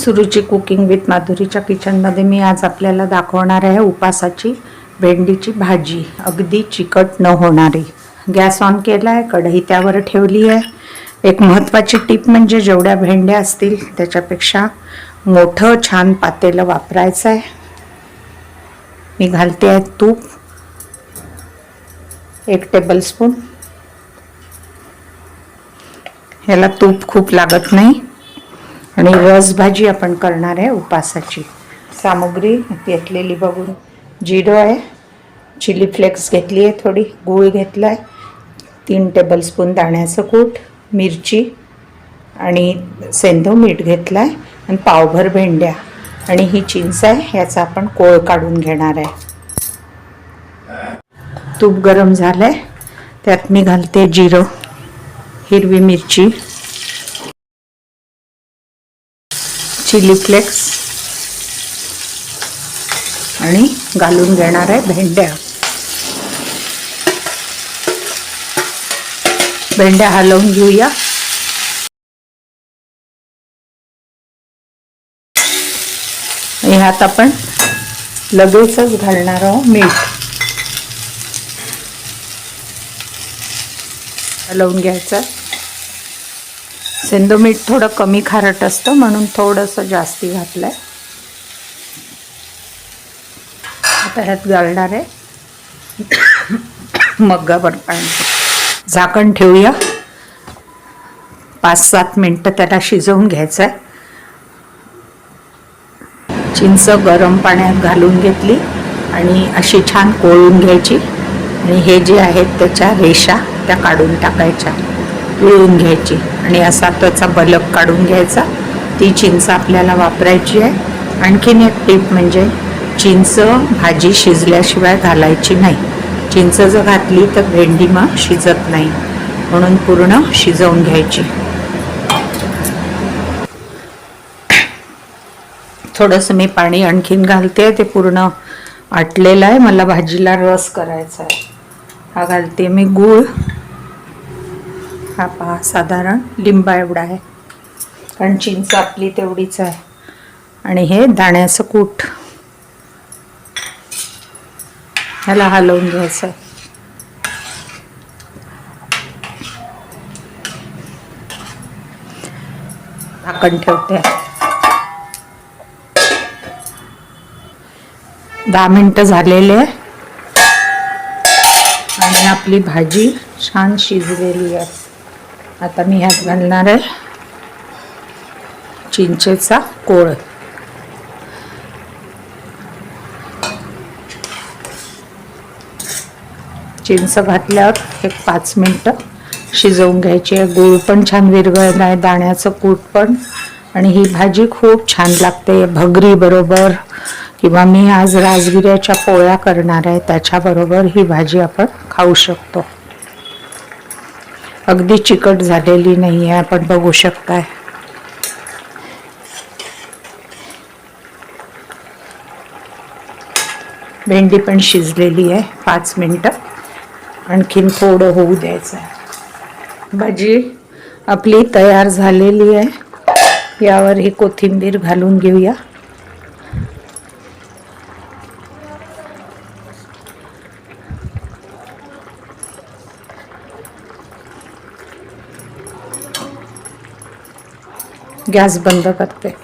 Suruchi cooking with माधुरीच्या किचनमध्ये मी आज आपल्याला दाखवणार आहे उपासाची भेंडीची भाजी. अगदी चिकट न होणारी. गॅस ऑन केला आहे कढई त्यावर ठेवली आहे. एक महत्त्वाची टीप म्हणजे जेवढ्या भेंड्या असतील त्याच्यापेक्षा मोठं छान पातेलं वापरायचं आहे मी घालते आहे तूप. एक टेबलस्पून ह्याला तूप खूप लागत नाही. आणि रसभाजी आपण करणार आहे उपासाची. सामुग्री घेतलेली बघून जिरो आहे चिली फ्लेक्स घेतली आहे थोडी गूळ घेतला आहे तीन टेबलस्पून दाण्याचं कूट मिरची आणि सेंधव मीठ घेतलं आहे आणि पावभर भेंड्या. आणि ही चिंच आहे याचा आपण कोळ काढून घेणार आहे. तूप गरम झालं आहे त्यात मी घालते जिरं हिरवी मिरची. चिली फ्लेक्स आणि घालून घेणार आहे भेंड्या. भेंड्या हलवून घेऊया. ह्यात आपण लगेचच घालणार आहोत मीठ. हलवून घ्यायचं सेंदो मीठ थोडं कमी खारट असतं म्हणून थोडंसं जास्ती घातलं आहे आता ह्यात घालणार आहे. मग्गावर पाणी. झाकण ठेवूया. पाच सात मिनटं त्याला शिजवून घ्यायचं आहे चिंच गरम पाण्यात घालून घेतली आणि अशी छान कोळून घ्यायची. आणि हे जे आहेत त्याच्या रेषा त्या काढून टाकायच्या. पिळून घ्यायची. आणि असा त्याचा बलक काढून घ्यायचा. ती चिंच आपल्याला वापरायची आहे. आणखीन एक टीप म्हणजे चिंच भाजी शिजल्याशिवाय घालायची नाही. चिंच जर घातली तर भेंडी मग शिजत नाही. म्हणून पूर्ण शिजवून घ्यायची. थोडंसं मी पाणी आणखीन घालते. ते पूर्ण आटलेलं आहे. मला भाजीला रस करायचा आहे. हा घालते मी गूळ. हा पहा साधारण लिंबा एवढा आहे. कारण चिंच आपली तेवढीच आहे. आणि हे दाण्याचं कूट. ह्याला हलवून घ्यायचं आहे. झाकण ठेवते. दहा मिनटं झालेले आहे. आणि आपली भाजी छान शिजलेली आहे. आता मी ह्यात घालणार आहे चिंचेचा कोळ. चिंच घातल्यावर एक पाच मिनटं शिजवून घ्यायची आहे. गूळ पण छान विरघळला आहे दाण्याचं कूट पण. आणि ही भाजी खूप छान लागते भगरी बरोबर. किंवा मी आज राजगिऱ्याच्या पोळ्या करणार आहे त्याच्याबरोबर ही भाजी आपण खाऊ शकतो. अगदी चिकट झालेली नाही आहे. आपण बघू शकताय. भेंडी पण शिजलेली आहे. पाच मिनटं. आणखीन थोडं होऊ द्यायचं आहे भाजी आपली तयार झालेली आहे. यावर ही कोथिंबीर घालून घेऊया. गॅस बंद करते.